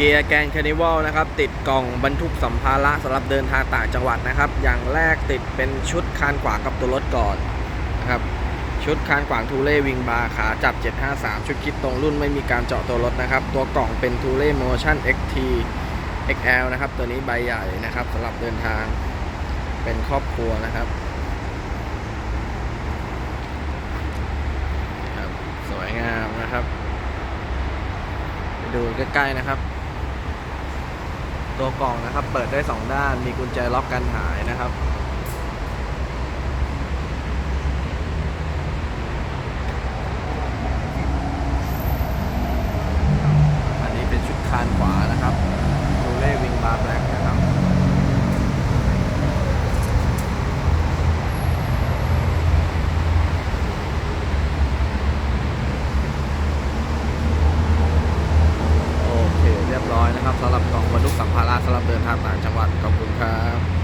เกียร์แกนคานิวัลนะครับ ติดกล่องบรรทุกสัมภาระสำหรับเดินทางต่างจังหวัดนะครับ อย่างแรกติดเป็นชุดคานขวางกับตัวรถก่อนนะครับชุดคานขวางทูเล่วิงบาร์ขาจับ 753 ชุดคิดตรงรุ่นไม่มีการเจาะตัวรถนะครับ ตัวกล่องเป็นทูเล่โมชั่น XT XL นะครับ ตัวนี้ใบใหญ่นะครับสำหรับเดินทางเป็นครอบครัวนะครับครับ สวยงามนะครับ ไปดูใกล้ๆนะครับ ตัวกล่องนะครับ เปิดได้สองด้าน มีกุญแจล็อกกันหายนะครับ อันนี้เป็นชุดคานขวานะครับดูเล่วิงบาร์แบล็กนะครับ โอเค เรียบร้อยนะครับ สำหรับกล่องบรรทุกสัมภาระสำหรับเดินทางต่างจังหวัดขอบคุณครับ